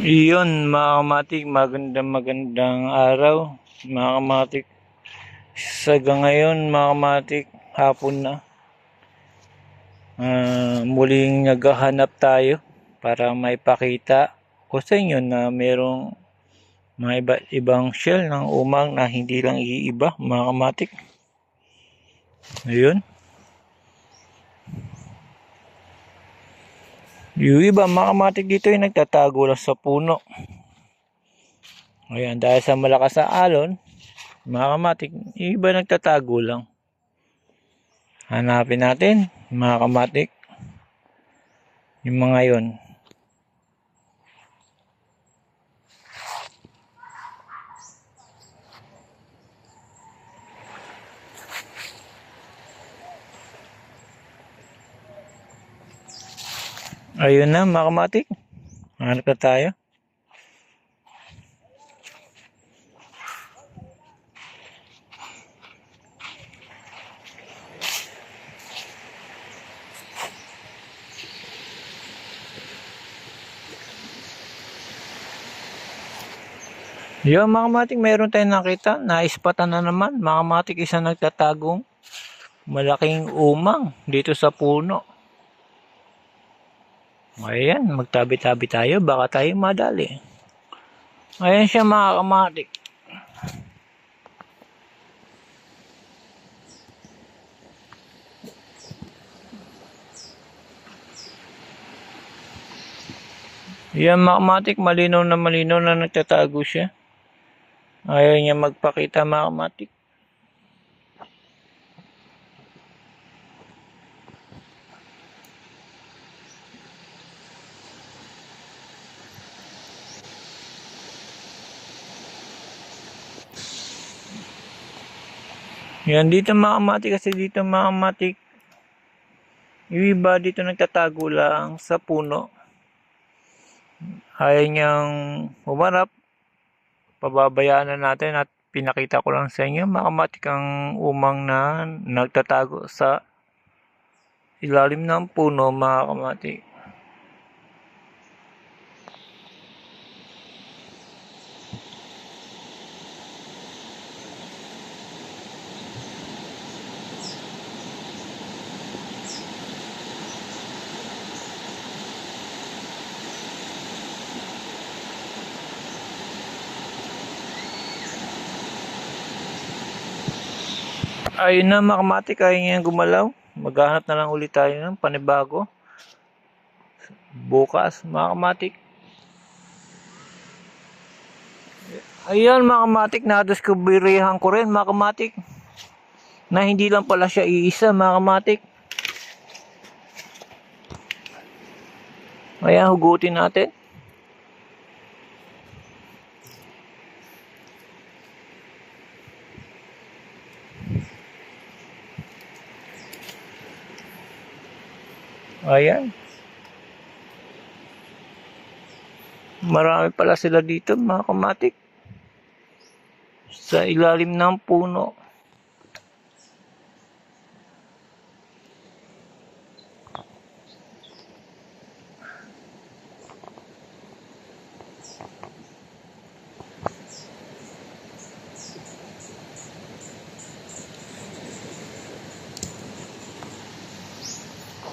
Iyon, mga kamatik, magandang magandang araw, mga kamatik. Sa ngayon, mga kamatik, hapon na. Ah, muling naghahanap tayo para maipakita ko sa inyo na merong mga iba, ibang shell ng umang na hindi lang iiba, mga kamatik. Ayun. Yung iba, mga kamatik dito ay nagtatago lang sa puno. Ayan, dahil sa malakas na alon, mga kamatik, yung iba nagtatago lang. Hanapin natin, mga kamatik, yung mga yon. Ayun na, mga kamatik. Hanap na tayo. Yun mga kamatik, meron tayong nakita. Naispatan na naman. Mga kamatik, isa nagtatagong malaking umang dito sa puno. Ayan, magtabi-tabi tayo. Baka tayo madali. Ayan siya mga kamatik. Yan mga kamatik, malinaw na malinaw na nagtatago siya. Ayaw niya magpakita mga kamatik. Yan dito mga kasi dito mga kamatik. Yung iba dito nagtatago lang sa puno. Ayaw niyang humarap. Pababayaan na natin at pinakita ko lang sa inyo mga kamatik ang umang na nagtatago sa ilalim ng puno mga kamatik. Ayun na mga kamatik, ayaw niyang gumalaw. Maghanap na lang ulit tayo ng panibago. Bukas mga kamatik. Ayan mga kamatik, nadiskubrihan ko rin mga kamatik. Na hindi lang pala siya iisa mga kamatik. Ayan, hugutin natin. Ayan. Marami pala sila dito, mga kamatik. Sa ilalim ng puno.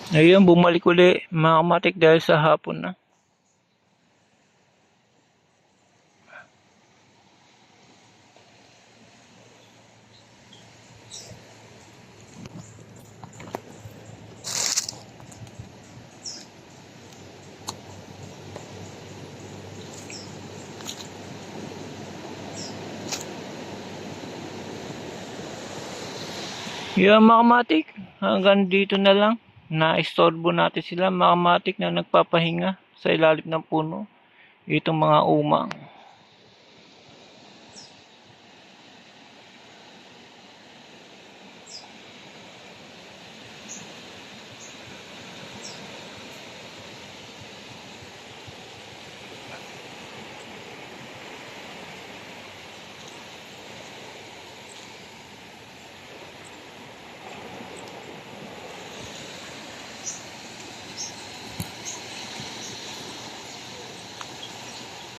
Ayun, bumalik uli mga dahil sa hapon na. Yan mga kamatik, hanggang dito na lang. Na-istorbo natin sila mga kamatik na nagpapahinga sa ilalim ng puno. Itong mga umang.